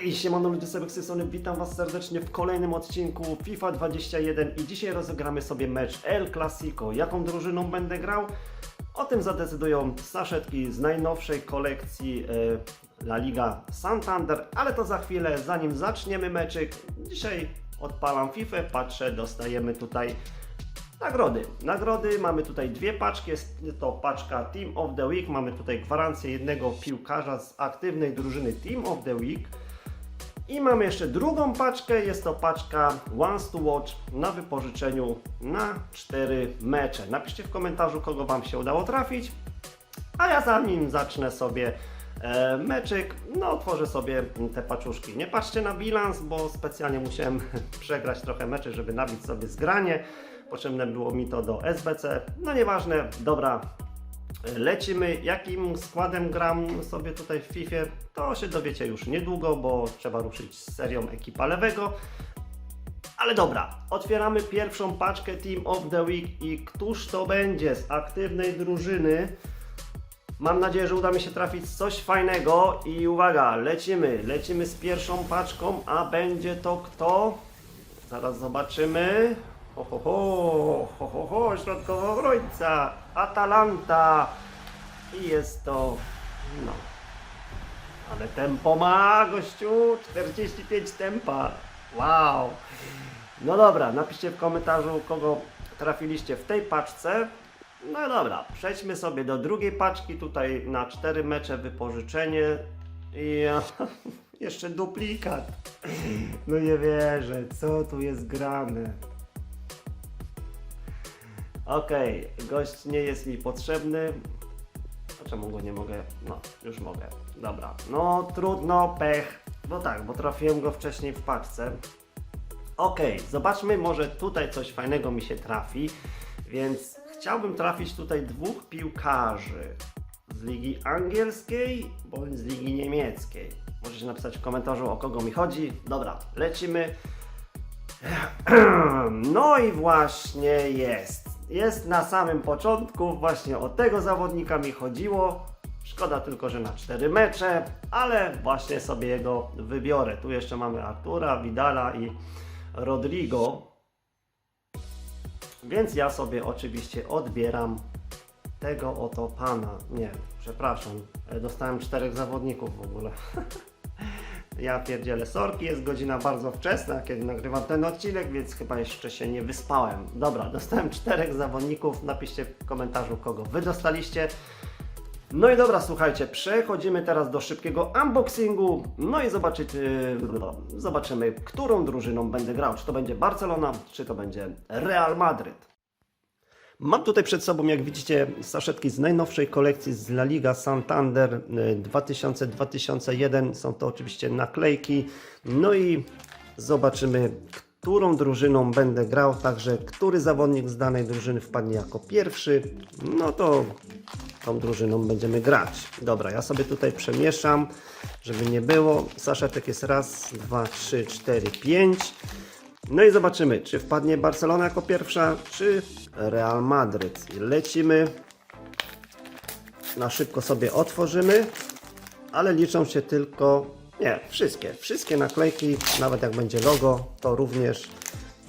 Hej, siemano ludzie z strony, witam was serdecznie w kolejnym odcinku FIFA 21 i dzisiaj rozegramy sobie mecz El Clasico. Jaką drużyną będę grał? O tym zadecydują saszetki z najnowszej kolekcji e, La Liga Santander, ale to za chwilę, zanim zaczniemy meczyk. Dzisiaj odpalam FIFA, patrzę, dostajemy tutaj Nagrody. Nagrody mamy tutaj dwie paczki. Jest to paczka Team of the Week. Mamy tutaj gwarancję jednego piłkarza z aktywnej drużyny Team of the Week. I mamy jeszcze drugą paczkę. Jest to paczka Once to Watch na wypożyczeniu na 4 mecze. Napiszcie w komentarzu, kogo Wam się udało trafić. A ja zanim zacznę sobie e, meczyk, no otworzę sobie te paczuszki. Nie patrzcie na bilans, bo specjalnie musiałem przegrać trochę meczy, żeby nabić sobie zgranie. Potrzebne było mi to do SBC. No nieważne, dobra. Lecimy. Jakim składem gram sobie tutaj w FIFA? To się dowiecie już niedługo, bo trzeba ruszyć z serią ekipa lewego. Ale dobra, otwieramy pierwszą paczkę Team of the Week i któż to będzie z aktywnej drużyny? Mam nadzieję, że uda mi się trafić coś fajnego i uwaga, lecimy, lecimy z pierwszą paczką, a będzie to kto? Zaraz zobaczymy. Ho, ho, ho, ho, ho, ho, środkowo obrońca, Atalanta i jest to, no, ale tempo ma, gościu, 45 tempa, wow. No dobra, napiszcie w komentarzu, kogo trafiliście w tej paczce. No dobra, przejdźmy sobie do drugiej paczki. Tutaj na 4 mecze wypożyczenie. I jeszcze duplikat. No nie wierzę, co tu jest grane. Okej, gość nie jest mi potrzebny. A czemu go nie mogę? No, już mogę. Dobra, no trudno, pech. No tak, bo trafiłem go wcześniej w paczce. Okej, zobaczmy, może tutaj coś fajnego mi się trafi. Więc chciałbym trafić tutaj dwóch piłkarzy z ligi angielskiej bądź z ligi niemieckiej. Możecie napisać w komentarzu o kogo mi chodzi. Dobra, lecimy. No i właśnie jest. Jest na samym początku, właśnie o tego zawodnika mi chodziło. Szkoda tylko, że na cztery mecze, ale właśnie sobie jego wybiorę. Tu jeszcze mamy Artura, Vidala i Rodrigo. Więc ja sobie oczywiście odbieram tego oto pana. Nie, przepraszam, dostałem czterech zawodników w ogóle. Ja pierdzielę sorki, jest godzina bardzo wczesna, kiedy nagrywam ten odcinek, więc chyba jeszcze się nie wyspałem. Dobra, dostałem czterech zawodników, napiszcie w komentarzu, kogo wy dostaliście. No i dobra, słuchajcie, przechodzimy teraz do szybkiego unboxingu. No i zobaczycie, zobaczymy, którą drużyną będę grał. Czy to będzie Barcelona, czy to będzie Real Madryt. Mam tutaj przed sobą, jak widzicie, saszetki z najnowszej kolekcji z La Liga Santander y, 2000-2001. Są to oczywiście naklejki. No i zobaczymy, którą drużyną będę grał. Także, który zawodnik z danej drużyny wpadnie jako pierwszy. No to tą drużyną będziemy grać. Dobra, ja sobie tutaj przemieszam, żeby nie było. Saszetek jest raz, dwa, trzy, cztery, pięć. No i zobaczymy, czy wpadnie Barcelona jako pierwsza, czy Real Madryt. Lecimy. Na szybko sobie otworzymy, ale liczą się tylko. Nie, wszystkie. Wszystkie naklejki, nawet jak będzie logo, to również.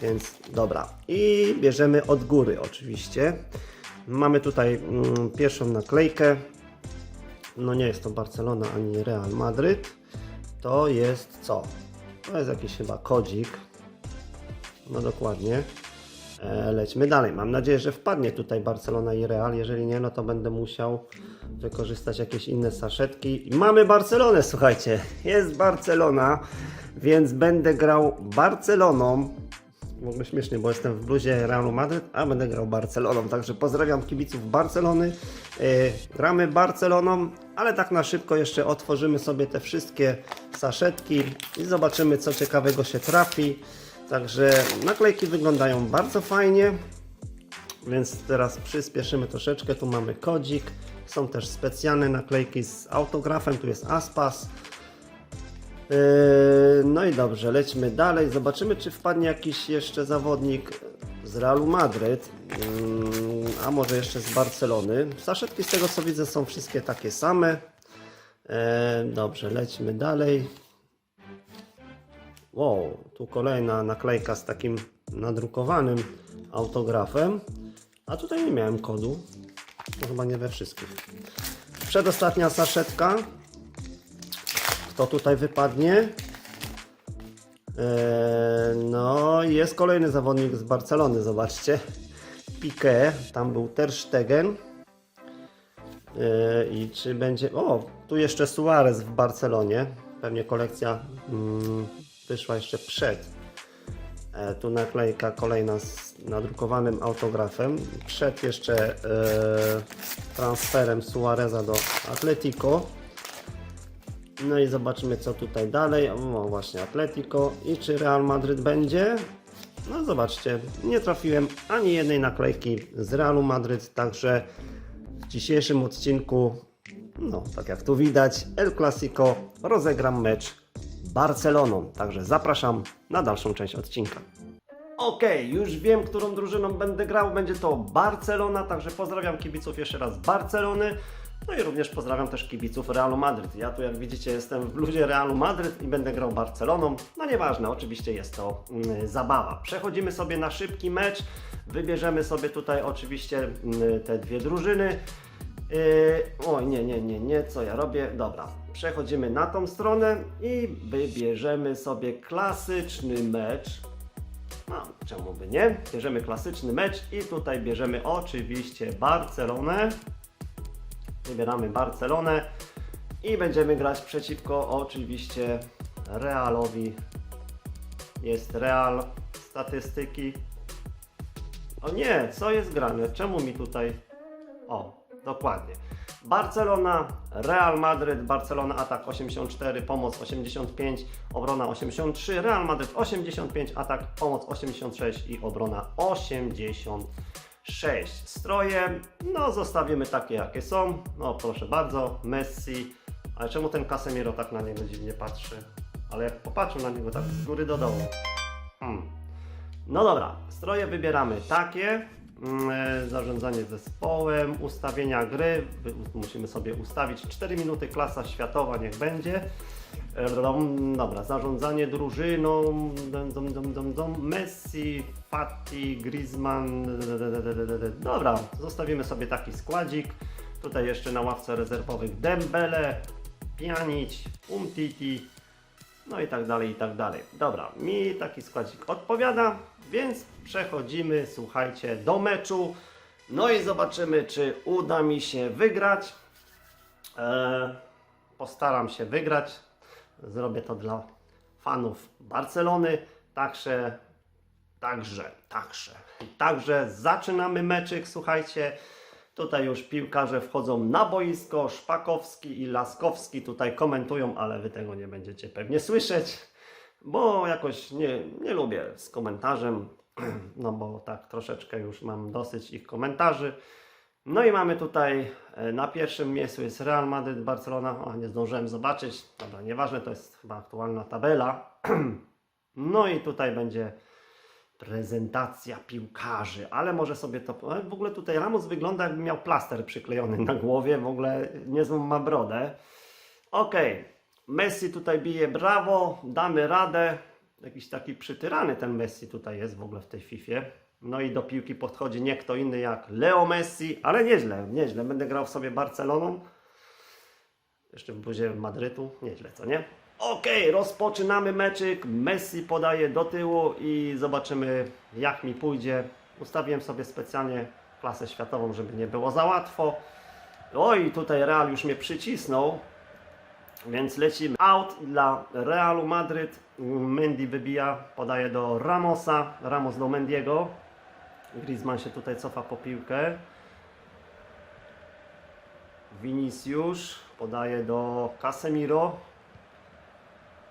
Więc dobra. I bierzemy od góry, oczywiście. Mamy tutaj mm, pierwszą naklejkę. No nie jest to Barcelona ani Real Madryt. To jest co? To jest jakiś chyba kodzik. No dokładnie. E, lećmy dalej. Mam nadzieję, że wpadnie tutaj Barcelona i Real. Jeżeli nie, no to będę musiał wykorzystać jakieś inne saszetki. Mamy Barcelonę, słuchajcie. Jest Barcelona, więc będę grał Barceloną. W ogóle śmiesznie, bo jestem w bluzie Realu Madryt, a będę grał Barceloną. Także pozdrawiam kibiców Barcelony. E, gramy Barceloną, ale tak na szybko jeszcze otworzymy sobie te wszystkie saszetki i zobaczymy, co ciekawego się trafi. Także naklejki wyglądają bardzo fajnie, więc teraz przyspieszymy troszeczkę. Tu mamy kodzik, są też specjalne naklejki z autografem, tu jest Aspas. Yy, No i dobrze, lećmy dalej. Zobaczymy, czy wpadnie jakiś jeszcze zawodnik z Realu Madryt, Yy, a może jeszcze z Barcelony. Saszetki z tego co widzę są wszystkie takie same. Yy, Dobrze, lećmy dalej. Wow, tu kolejna naklejka z takim nadrukowanym autografem. A tutaj nie miałem kodu. To chyba nie we wszystkich. Przedostatnia saszetka. Kto tutaj wypadnie? Eee, no, jest kolejny zawodnik z Barcelony, zobaczcie. Piqué, tam był Ter Stegen. Eee, I czy będzie. O, tu jeszcze Suarez w Barcelonie. Pewnie kolekcja mm, wyszła jeszcze przed. E, tu naklejka kolejna z nadrukowanym autografem. Przed jeszcze e, transferem Suareza do Atletico. No i zobaczymy co tutaj dalej. O właśnie Atletico. I czy Real Madryt będzie? No zobaczcie, nie trafiłem ani jednej naklejki z Realu Madryt, także w dzisiejszym odcinku, no tak jak tu widać, El Clasico rozegram mecz Barceloną. Także zapraszam na dalszą część odcinka. Okej, już wiem, którą drużyną będę grał. Będzie to Barcelona, także pozdrawiam kibiców jeszcze raz Barcelony. No i również pozdrawiam też kibiców Realu Madryt. Ja tu, jak widzicie, jestem w bluzie Realu Madryt i będę grał Barceloną. No nieważne, oczywiście jest to mm, zabawa. Przechodzimy sobie na szybki mecz. Wybierzemy sobie tutaj oczywiście mm, te dwie drużyny. Yy, oj, nie, nie, nie, nie, co ja robię? Dobra, przechodzimy na tą stronę i wybierzemy sobie klasyczny mecz. No, czemu by nie? Bierzemy klasyczny mecz i tutaj bierzemy oczywiście Barcelonę. Wybieramy Barcelonę i będziemy grać przeciwko oczywiście Realowi. Jest Real, statystyki. O nie, co jest grane? Czemu mi tutaj... O, dokładnie. Barcelona, Real Madryt, Barcelona atak 84, pomoc 85, obrona 83, Real Madryt 85, atak, pomoc 86 i obrona 86. Stroje, no zostawimy takie jakie są. No proszę bardzo, Messi. Ale czemu ten Casemiro tak na niego dziwnie patrzy? Ale jak popatrzył na niego tak z góry do dołu. Hmm. No dobra, stroje wybieramy takie. Mm, e, Zarządzanie zespołem, ustawienia gry. Musimy sobie ustawić 4 minuty, klasa światowa niech będzie. E, Dobra, zarządzanie drużyną. dom, dom, dom, dom. Messi, Fati, Griezmann. Dobra, zostawimy sobie taki składzik. Tutaj jeszcze na ławce rezerwowych Dembele, Pjanic, Umtiti. No i tak dalej, i tak dalej. Dobra, mi taki składzik odpowiada, więc przechodzimy, słuchajcie, do meczu. No i zobaczymy, czy uda mi się wygrać. E, postaram się wygrać. Zrobię to dla fanów Barcelony. Także, także, także. Także zaczynamy meczyk, słuchajcie. Tutaj już piłkarze wchodzą na boisko. Szpakowski i Laskowski tutaj komentują, ale wy tego nie będziecie pewnie słyszeć, bo jakoś nie, nie lubię z komentarzem. No bo tak troszeczkę już mam dosyć ich komentarzy. No i mamy tutaj e, na pierwszym miejscu jest Real Madrid, Barcelona. O, nie zdążyłem zobaczyć. Dobra, nieważne, to jest chyba aktualna tabela. No i tutaj będzie prezentacja piłkarzy, ale może sobie to. W ogóle tutaj Ramos wygląda, jakby miał plaster przyklejony na głowie, w ogóle niezłą ma brodę. Okej, Messi tutaj bije brawo, damy radę. Jakiś taki przytyrany ten Messi tutaj jest w ogóle w tej Fifie. No i do piłki podchodzi nie kto inny jak Leo Messi, ale nieźle, nieźle. Będę grał w sobie Barceloną. Jeszcze w Madrytu. Nieźle, co nie? Okej, rozpoczynamy meczyk. Messi podaje do tyłu i zobaczymy jak mi pójdzie. Ustawiłem sobie specjalnie klasę światową, żeby nie było za łatwo. Oj, tutaj Real już mnie przycisnął. Więc lecimy. Out dla Realu Madryt. Mendy wybija, podaje do Ramosa. Ramos do Mendiego. Griezmann się tutaj cofa po piłkę. Vinicius podaje do Casemiro.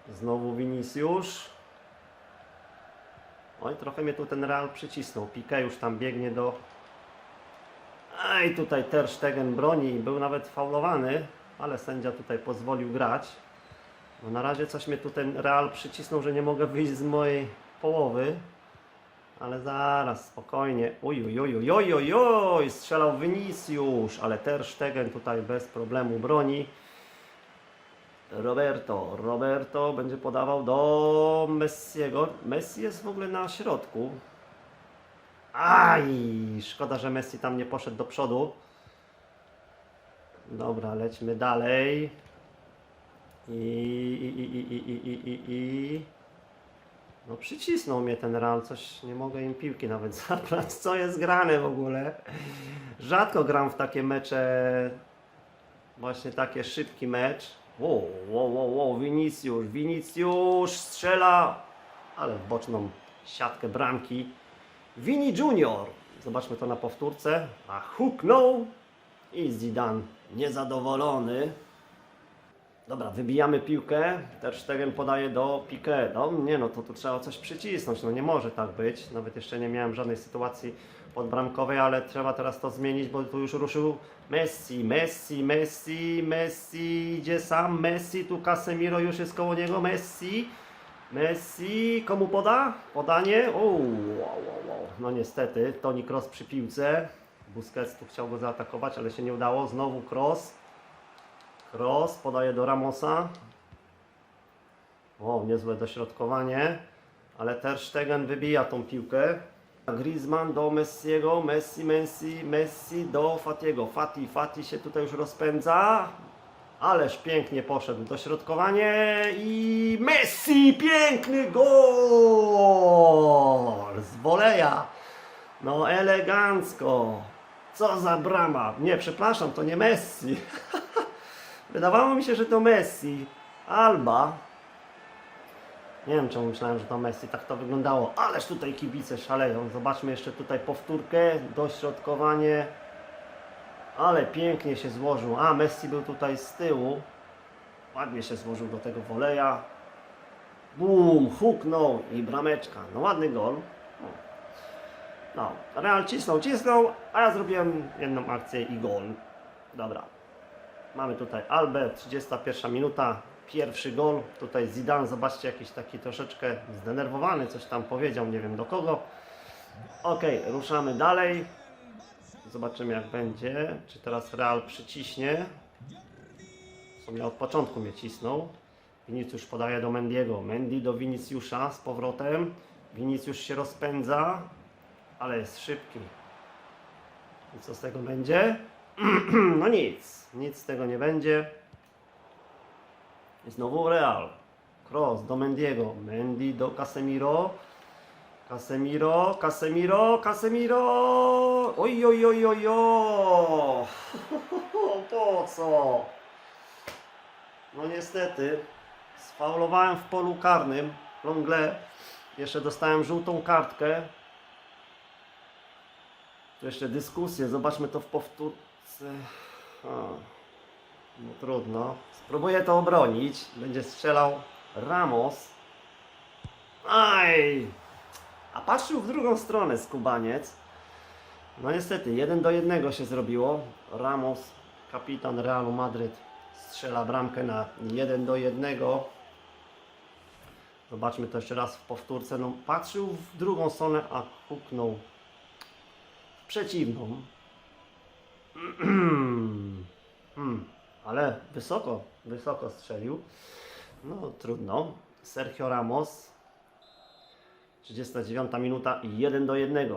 Znowu Vinicius. Oj, trochę mnie tu ten Real przycisnął. Piqué już tam biegnie do... Ej, tutaj Ter Stegen broni. Był nawet faulowany, ale sędzia tutaj pozwolił grać. No na razie coś mnie tu ten Real przycisnął, że nie mogę wyjść z mojej połowy. Ale zaraz, spokojnie. Uj, strzelał Vinicius, ale Ter Stegen tutaj bez problemu broni. Roberto. Roberto będzie podawał do Messiego. Messi jest w ogóle na środku. Aj, szkoda, że Messi tam nie poszedł do przodu. Dobra, lećmy dalej. I, i, i, i, i, i, i, i. No przycisnął mnie ten Real, coś nie mogę im piłki nawet zabrać. Co jest grane w ogóle? Rzadko gram w takie mecze, właśnie takie szybki mecz. Wow, wow, wow, wow, Vinicius, Vinicius strzela, ale w boczną siatkę bramki. Vini Junior, zobaczmy to na powtórce, a huknął i Zidane niezadowolony. Dobra, wybijamy piłkę. Ter Stegen podaje do Piqué. No nie no, to tu trzeba coś przycisnąć. No nie może tak być. Nawet jeszcze nie miałem żadnej sytuacji podbramkowej, ale trzeba teraz to zmienić, bo tu już ruszył Messi, Messi, Messi, Messi, idzie sam Messi, tu Casemiro już jest koło niego, Messi, Messi, komu poda? Podanie, o, wow, wow, wow. no niestety, Toni Kroos przy piłce, Busquets tu chciał go zaatakować, ale się nie udało, znowu Kroos, Kroos podaje do Ramosa. O, niezłe dośrodkowanie. Ale Ter Stegen wybija tą piłkę. Griezmann do Messiego, Messi, Messi, Messi do Fatiego. Fati, Fati się tutaj już rozpędza. Ależ pięknie poszedł dośrodkowanie i Messi, piękny gol z woleja. No elegancko. Co za brama. Nie, przepraszam, to nie Messi. Wydawało mi się, że to Messi. Alba. Nie wiem czemu myślałem, że to Messi. Tak to wyglądało. Ależ tutaj kibice szaleją. Zobaczmy jeszcze tutaj powtórkę. Dośrodkowanie. Ale pięknie się złożył. A, Messi był tutaj z tyłu. Ładnie się złożył do tego woleja. Bum, huknął i brameczka. No ładny gol. No, Real cisnął, cisnął, a ja zrobiłem jedną akcję i gol. Dobra. Mamy tutaj Albę, 31 minuta, pierwszy gol. Tutaj Zidane, zobaczcie, jakiś taki troszeczkę zdenerwowany, coś tam powiedział, nie wiem do kogo. Ok, ruszamy dalej. Zobaczymy jak będzie. Czy teraz Real przyciśnie. W sumie od początku mnie cisnął. Vinicius podaje do Mendiego. Mendy do Viniciusza z powrotem. Vinicius się rozpędza, ale jest szybki. I co z tego będzie? No nic, nic z tego nie będzie. I znowu Real. Cross do Mendiego. Mendy do Casemiro. Casemiro, Casemiro, Casemiro. Oj, oj, oj, oj, oj. Po co? No niestety, sfaulowałem w polu karnym. Longle. Jeszcze dostałem żółtą kartkę. Tu jeszcze dyskusję, zobaczmy to w powtórce. A, no trudno. Spróbuję to obronić. Będzie strzelał Ramos. Aj! A patrzył w drugą stronę skubaniec. No niestety, jeden do jednego się zrobiło. Ramos, kapitan Realu Madryt, strzela bramkę na 1 do 1. Zobaczmy to jeszcze raz w powtórce. No, patrzył w drugą stronę, a huknął przeciwną. Hmm, ale wysoko, wysoko strzelił. No trudno. Sergio Ramos. 39 minuta i 1 do 1.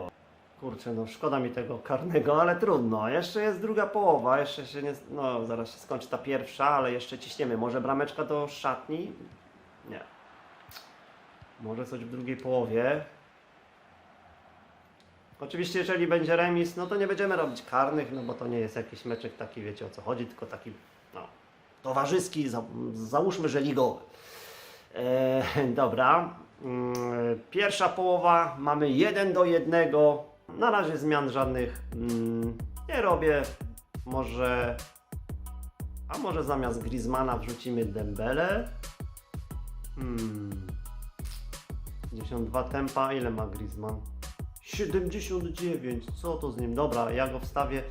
Kurczę, no szkoda mi tego karnego, ale trudno. Jeszcze jest druga połowa, jeszcze się nie. No, zaraz się skończy ta pierwsza, ale jeszcze ciśniemy. Może brameczka do szatni? Nie. Może coś w drugiej połowie. Oczywiście, jeżeli będzie remis, no to nie będziemy robić karnych, no bo to nie jest jakiś meczek taki, wiecie o co chodzi, tylko taki, no, towarzyski, za, załóżmy, że ligowy. E, dobra. Mm, Pierwsza połowa mamy 1 do 1. Na razie zmian żadnych mm, nie robię. Może. A może zamiast Griezmana wrzucimy Dembele? Hmm. 52 tempa. Ile ma Griezmann? 79. Co to z nim? Dobra, ja go wstawię,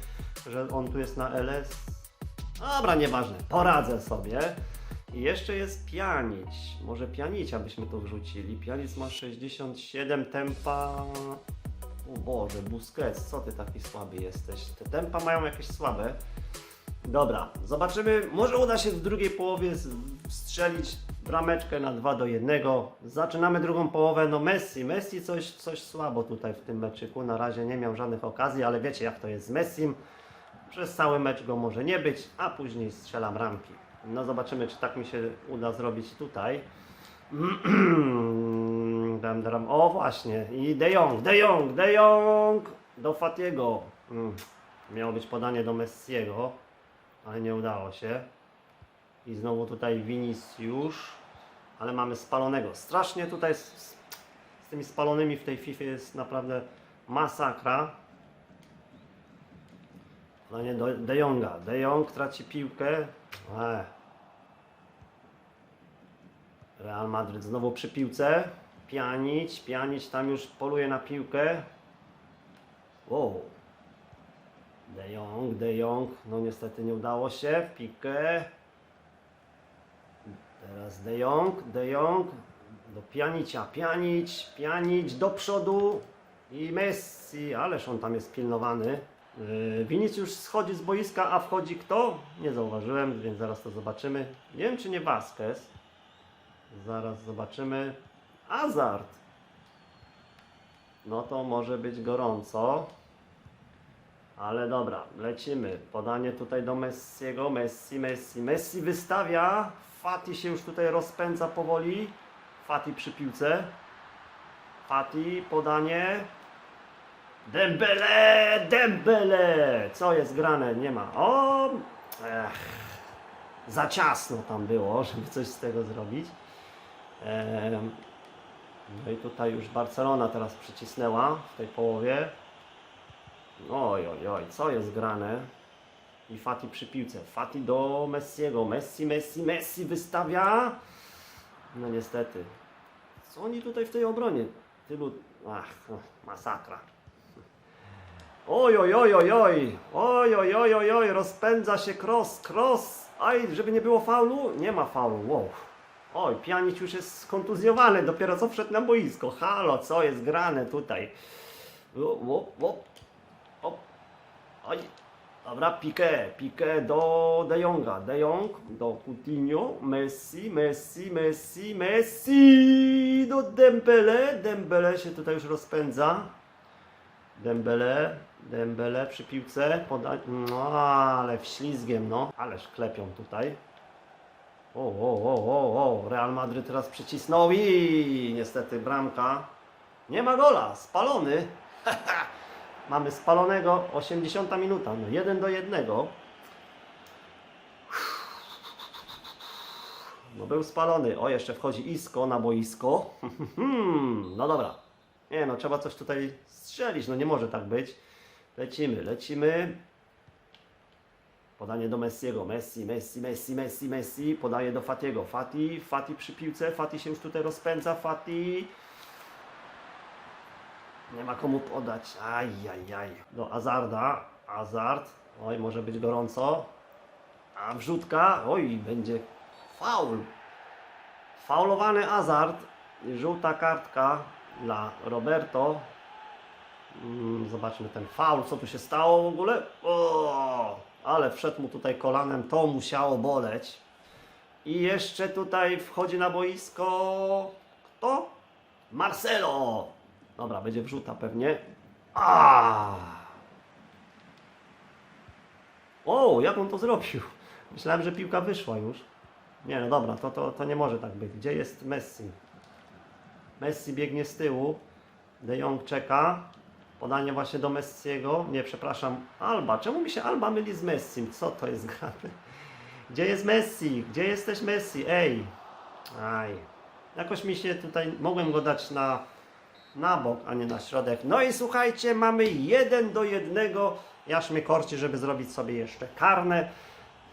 że on tu jest na LS. Dobra, nieważne. Poradzę sobie. I jeszcze jest Pianić. Może Pianicia byśmy tu wrzucili. Pianic ma 67 tempa. O Boże, Busquets, co ty taki słaby jesteś? Te tempa mają jakieś słabe. Dobra, zobaczymy. Może uda się w drugiej połowie strzelić brameczkę na 2 do 1. Zaczynamy drugą połowę. No Messi, Messi coś, coś słabo tutaj w tym meczyku. Na razie nie miał żadnych okazji, ale wiecie jak to jest z Messim. Przez cały mecz go może nie być, a później strzelam ramki. No zobaczymy, czy tak mi się uda zrobić tutaj. O właśnie, i De Jong, De Jong, De Jong do Fatiego. Mm. Miało być podanie do Messiego, ale nie udało się. I znowu tutaj Vinicius, ale mamy spalonego. Strasznie tutaj z, z, tymi spalonymi w tej FIFA jest naprawdę masakra. Podanie do De Jonga. De Jong traci piłkę. Ech. Real Madryt znowu przy piłce. Pianić, pianić tam już poluje na piłkę. Wow. De Jong, De Jong. No niestety nie udało się. W piłkę. Teraz De Jong, De Jong. Do Pianicia, Pianić, Pianić do przodu. I Messi, ależ on tam jest pilnowany. Yy, Vinicius schodzi z boiska, a wchodzi kto? Nie zauważyłem, więc zaraz to zobaczymy. Nie wiem czy nie Vasquez. Zaraz zobaczymy. Hazard. No to może być gorąco. Ale dobra, lecimy. Podanie tutaj do Messiego. Messi, Messi, Messi wystawia. Fati się już tutaj rozpędza powoli. Fati przy piłce. Fati, podanie. Dembele, Dembele! Co jest grane? Nie ma. O! Ech. Za ciasno tam było, żeby coś z tego zrobić. Em, No i tutaj już Barcelona teraz przycisnęła w tej połowie. Oj, oj, oj, co jest grane? I Fati przy piłce. Fati do Messiego. Messi, Messi, Messi wystawia. No niestety. Co oni tutaj w tej obronie? Tylu... Ach, no, masakra. Oj, oj, oj, oj, oj. Oj, oj, oj, oj, oj. Rozpędza się cross, cross. Aj, żeby nie było faulu. Nie ma faulu. Wow. Oj, Pjanic już jest skontuzjowany, dopiero co wszedł na boisko. Halo, co jest grane tutaj? Łop, łop, łop. Oj, dobra, Piqué, Piqué do De Jonga, De Jong do Coutinho, Messi, Messi, Messi, Messi do Dembele, Dembele się tutaj już rozpędza. Dembele, Dembele przy piłce, poda... No, ale wślizgiem, no. Ależ klepią tutaj. O, o, o, o, o, Real Madryt teraz przycisnął i niestety bramka. Nie ma gola, spalony. Mamy spalonego, 80 minuta, no 1 do 1. No był spalony. O, jeszcze wchodzi Isco na boisko. no dobra. Nie no, trzeba coś tutaj strzelić, no nie może tak być. Lecimy, lecimy. Podanie do Messiego. Messi, Messi, Messi, Messi, Messi. Podaje do Fatiego. Fati, Fati przy piłce. Fati się już tutaj rozpędza. Fati. Nie ma komu podać. Aj, aj, aj. Do Azarda. Azard. Oj, może być gorąco. A wrzutka. Oj, będzie faul. Faulowany Azard. Żółta kartka dla Roberto. Mm, Zobaczmy ten faul, co tu się stało w ogóle. O, ale wszedł mu tutaj kolanem, to musiało boleć. I jeszcze tutaj wchodzi na boisko. Kto? Marcelo! Dobra, będzie wrzuta pewnie. A! O, jak on to zrobił? Myślałem, że piłka wyszła już. Nie, no dobra, to, to, to nie może tak być. Gdzie jest Messi? Messi biegnie z tyłu. De Jong czeka. Podanie właśnie do Messiego. Nie, przepraszam, Alba. Czemu mi się Alba myli z Messim? Co to jest grane? Gdzie jest Messi? Gdzie jesteś Messi? Ej! Aj. Jakoś mi się tutaj... Mogłem go dać na, na bok, a nie na środek. No i słuchajcie, mamy jeden do jednego. Jaż mnie korci, żeby zrobić sobie jeszcze karne.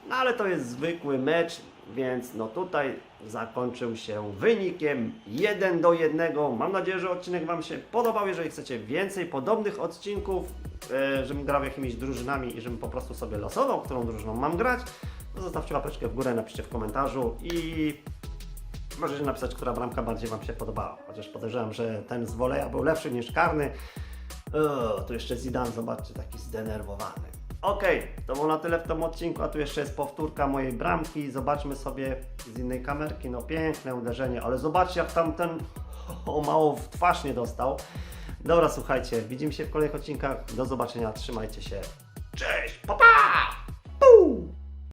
No ale to jest zwykły mecz, więc no tutaj zakończył się wynikiem 1 do 1. Mam nadzieję, że odcinek Wam się podobał. Jeżeli chcecie więcej podobnych odcinków, e, żebym grał jakimiś drużynami i żebym po prostu sobie losował, którą drużyną mam grać, to zostawcie łapeczkę w górę, napiszcie w komentarzu i możecie napisać, która bramka bardziej Wam się podobała. Chociaż podejrzewam, że ten z woleja był lepszy niż karny. O, tu jeszcze Zidane, zobaczcie, taki zdenerwowany. Okej, to było na tyle w tym odcinku, a tu jeszcze jest powtórka mojej bramki. Zobaczmy sobie z innej kamerki. No piękne uderzenie, ale zobaczcie jak tam ten o mało w twarz nie dostał. Dobra, słuchajcie, widzimy się w kolejnych odcinkach. Do zobaczenia, trzymajcie się. Cześć, pa pa!